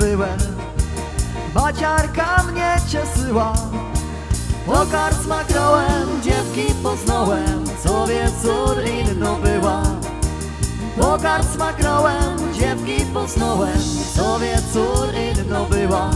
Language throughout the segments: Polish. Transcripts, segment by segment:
byłem. Baciarka mnie cieszyła. Po karczmach grałem, dziewki poznałem. Co wieczór inną była. Po karczmach grałem, dziewki poznałem. Co wieczór inną była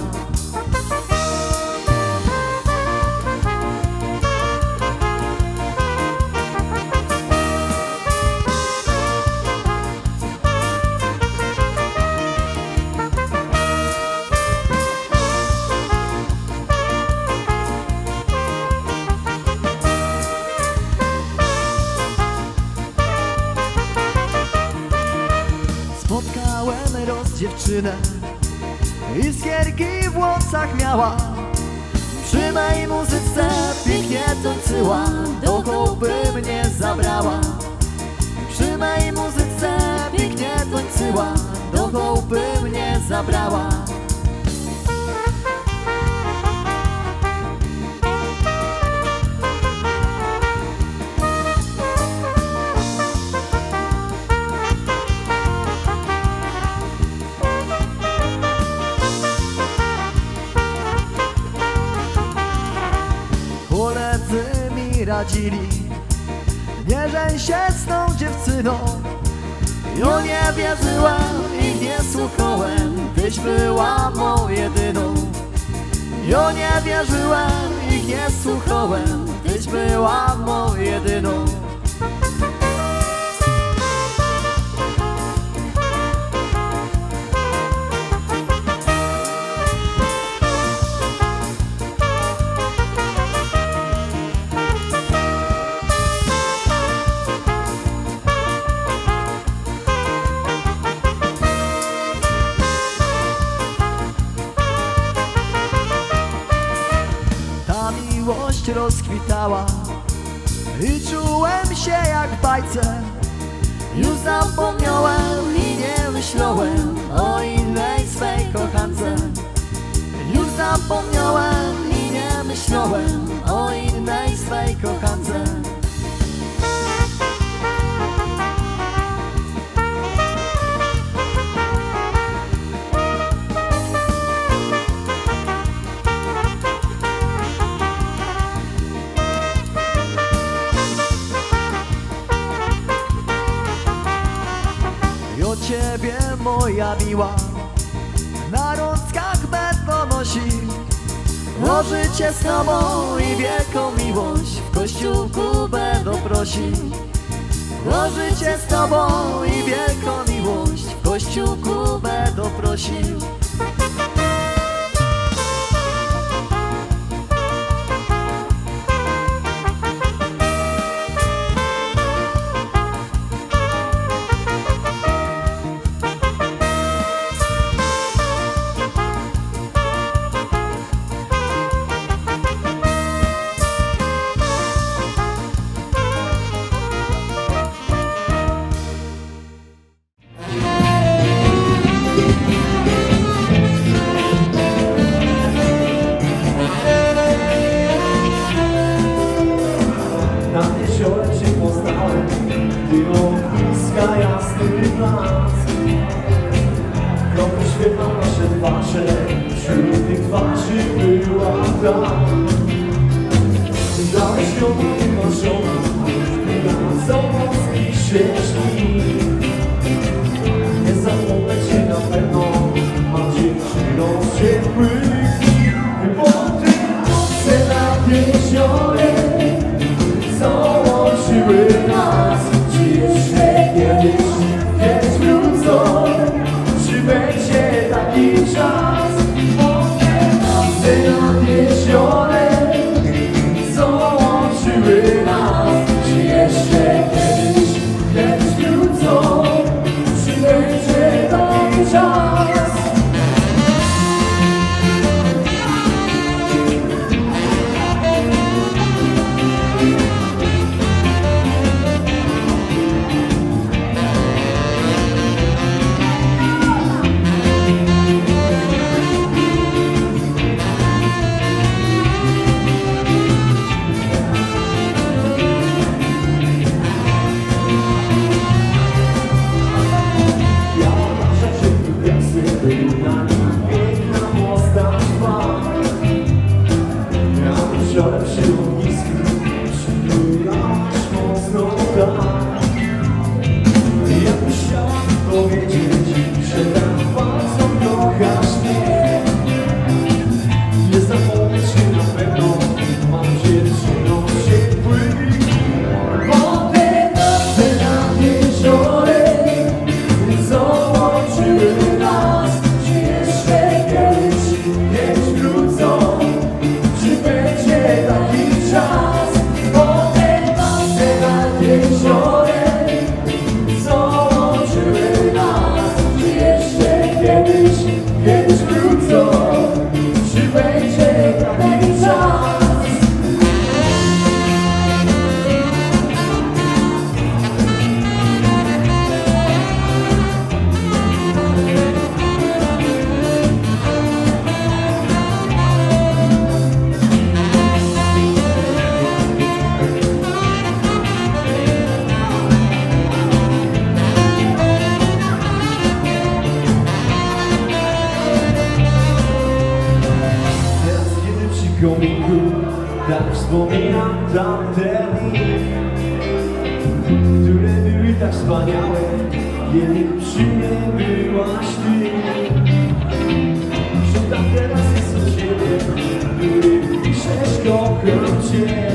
dziewczynę. Iskierki w włosach miała. Przy mej muzyce pięknie tańczyła. Do kołby mnie zabrała. Przy mej muzyce pięknie tańczyła. Do kołby mnie zabrała mi radzili Nie żeń się z tą dziewczyną Ja nie wierzyłem i nie słuchałem Tyś była moją jedyną. Ja nie wierzyłem i nie słuchałem Tyś była moją jedyną I czułem się jak bajce Już zapomniałem i nie myślałem O innej swej kochance. Już zapomniałem i nie myślałem O innej swej kochance miła Na rączkach będą nosi O życie z tobą i wielką miłość W kościółku będą prosić. O życie z tobą i wielką miłość W kościółku będą prosił tak wspaniałe Kiedy przy mnie byłaś ty teraz jest u ciebie kocham cię